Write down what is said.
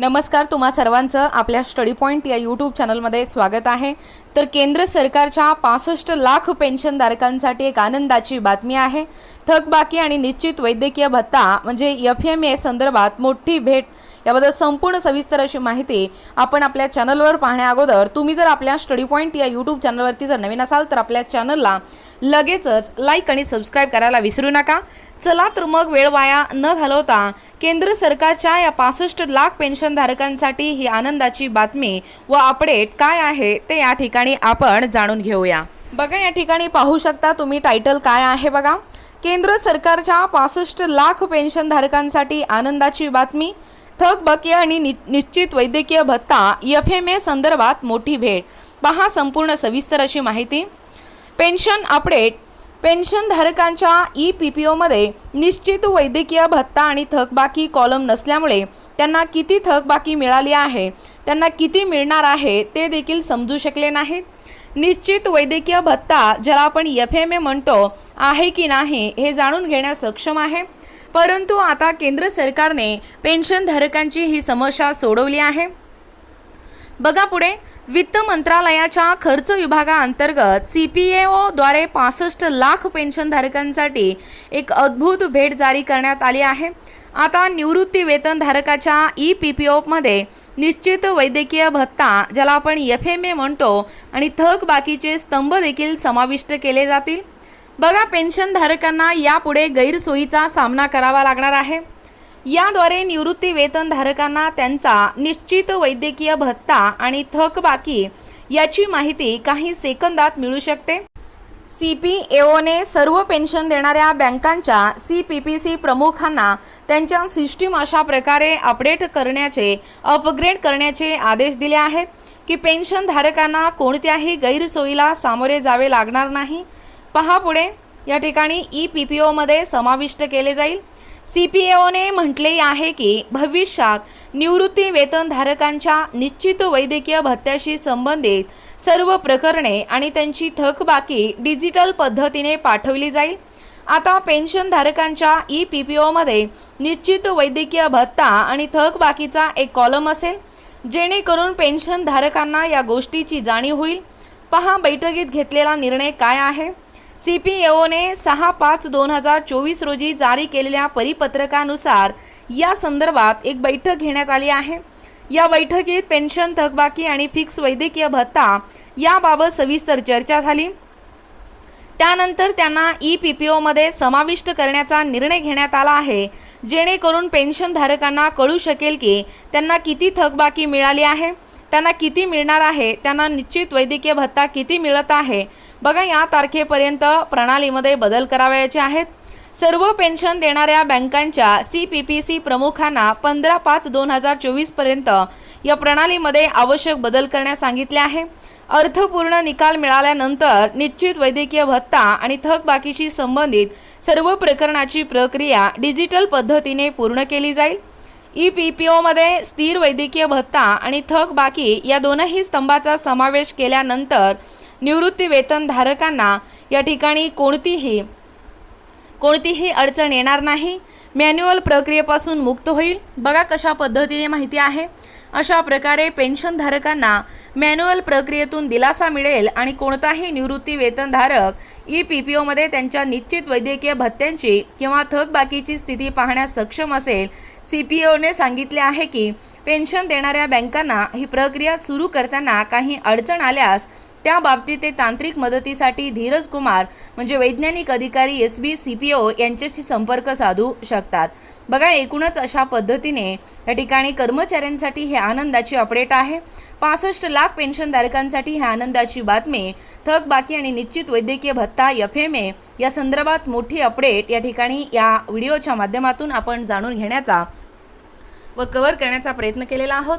नमस्कार तुम्हा सर्वांचं आपल्या स्टडी पॉईंट या यूट्यूब चॅनलमध्ये स्वागत आहे. तर केंद्र सरकारच्या पासष्ट लाख पेन्शनधारकांसाठी एक आनंदाची बातमी आहे. थकबाकी आणि निश्चित वैद्यकीय भत्ता म्हणजे एफ एम ए संदर्भात मोठी भेट याबद्दल संपूर्ण सविस्तर अशी माहिती आपण आपल्या चॅनलवर पाहण्या अगोदर. तुम्ही जर आपल्या स्टडी पॉईंट या यूट्यूब चॅनलवरती जर नवीन असाल तर आपल्या चॅनलला लगेचच लाईक आणि सबस्क्राईब करायला विसरू नका. चला तर मग वेळ वाया न घालवता केंद्र सरकारच्या या पासष्ट लाख पेन्शनधारकांसाठी ही आनंदाची बातमी व अपडेट काय आहे ते या ठिकाणी आपण जाणून घेऊया. बघा या ठिकाणी पाहू शकता तुम्ही टायटल काय आहे बघा. केंद्र सरकारच्या पासष्ट लाख पेन्शनधारकांसाठी आनंदाची बातमी. थकबाकी आणि नि निश्चित वैद्यकीय भत्ता एफ एम ए संदर्भात मोठी भेट. पहा संपूर्ण सविस्तर अशी माहिती. Pension update. पेन्शनधारकांच्या E P P ओमध्ये निश्चित वैद्यकीय भत्ता आणि थकबाकी कॉलम नसल्यामुळे त्यांना किती थकबाकी मिळाली आहे त्यांना किती मिळणार आहे ते देखील समजू शकले नाहीत. निश्चित वैद्यकीय भत्ता ज्याला आपण एफ एम ए म्हणतो आहे की नाही हे जाणून घेण्यास सक्षम आहे. परंतु आता केंद्र सरकारने पेन्शनधारकांची ही समस्या सोडवली आहे. बघा पुढे वित्त मंत्रालयाच्या खर्च विभागाअंतर्गत सी पी ए ओद्वारे पासष्ट लाख पेन्शनधारकांसाठी एक अद्भुत भेट जारी करण्यात आली आहे. आता निवृत्ती वेतनधारकाच्या ई पी पी ओमध्ये निश्चित वैद्यकीय भत्ता ज्याला आपण एफ एम ए म्हणतो आणि थक बाकीचे स्तंभ देखील समाविष्ट केले जातील. बघा पेन्शनधारकांना यापुढे गैरसोयीचा सामना करावा लागणार आहे. याद्वारे निवृत्ती वेतनधारकांना त्यांचा निश्चित वैद्यकीय भत्ता आणि थकबाकी याची माहिती काही सेकंदात मिळू शकते. सी पी एओने सर्व पेन्शन देणाऱ्या बँकांच्या सी पी पी सी प्रमुखांना त्यांच्या सिस्टीम अशा प्रकारे अपडेट करण्याचे अपग्रेड करण्याचे आदेश दिले आहेत की पेन्शनधारकांना कोणत्याही गैरसोयीला सामोरे जावे लागणार नाही. पहा पुढे. या ठिकाणी ई पी पी ओमध्ये समाविष्ट केले जाईल. सी पी ओने म्हटले आहे की भविष्यात निवृत्ती वेतनधारकांच्या निश्चित वैद्यकीय भत्त्याशी संबंधित सर्व प्रकरणे आणि त्यांची थकबाकी डिजिटल पद्धतीने पाठवली जाईल. आता पेन्शनधारकांच्या ई पी पी ओमध्ये निश्चित वैद्यकीय भत्ता आणि थकबाकीचा एक कॉलम असेल जेणेकरून पेन्शनधारकांना या गोष्टीची जाणीव होईल. पहा बैठकीत घेतलेला निर्णय काय आहे? सी पी एओने सहा पाच दोन हजार चोवीस रोजी जारी केलेल्या परिपत्रकानुसार या संदर्भात एक बैठक घेण्यात आली आहे. या बैठकीत पेन्शन थकबाकी आणि फिक्स वैद्यकीय भत्ता याबाबत सविस्तर चर्चा झाली. त्यानंतर त्यांना ई पी पी ओमध्ये समाविष्ट करण्याचा निर्णय घेण्यात आला आहे जेणेकरून पेन्शनधारकांना कळू शकेल की त्यांना किती थकबाकी मिळाली आहे. त्यांना किती मिळणार आहे? त्यांना निश्चित वैद्यकीय भत्ता किती मिळत आहे? बघा या तारखेपर्यंत प्रणालीमध्ये बदल करावयाचे आहेत. सर्व पेन्शन देणाऱ्या बँकांच्या सी पी पी सी प्रमुखांना पंधरा पाच दोन हजार चोवीसपर्यंत या प्रणालीमध्ये आवश्यक बदल करण्यास सांगितले आहे. अर्थपूर्ण निकाल मिळाल्यानंतर निश्चित वैद्यकीय भत्ता आणि थकबाकीशी संबंधित सर्व प्रकरणाची प्रक्रिया डिजिटल पद्धतीने पूर्ण केली जाईल. ई पी पी ओमध्ये स्थिर वैद्यकीय भत्ता आणि थकबाकी या दोनही स्तंभाचा समावेश केल्यानंतर निवृत्ती वेतनधारकांना या ठिकाणी कोणतीही कोणतीही अडचण येणार नाही. मॅन्युअल प्रक्रियेपासून मुक्त होईल. बघा कशा पद्धतीने माहिती आहे. अशा प्रकारे पेन्शनधारकांना मॅन्युअल प्रक्रियेतून दिलासा मिळेल आणि कोणताही निवृत्ती वेतनधारक ई पी पी ओमध्ये त्यांच्या निश्चित वैद्यकीय भत्त्यांची किंवा थकबाकीची स्थिती पाहण्यास सक्षम असेल. सी पी ओने सांगितले आहे की पेन्शन देणाऱ्या बँकांना ही प्रक्रिया सुरू करताना काही अडचण आल्यास त्या बाबतीत ते तांत्रिक मदतीसाठी धीरज कुमार म्हणजे वैज्ञानिक अधिकारी S B C P O यांच्याशी संपर्क साधू शकतात. बघा एकूणच अशा पद्धतीने या ठिकाणी कर्मचाऱ्यांसाठी हे आनंदाची अपडेट आहे. पासष्ट लाख पेन्शनधारकांसाठी ही आनंदाची बातमी. थकबाकी आणि निश्चित वैद्यकीय भत्ता एफ एम ए या संदर्भात मोठी अपडेट या ठिकाणी या व्हिडिओच्या माध्यमातून आपण जाणून घेण्याचा व कव्हर करण्याचा प्रयत्न केलेला आहोत.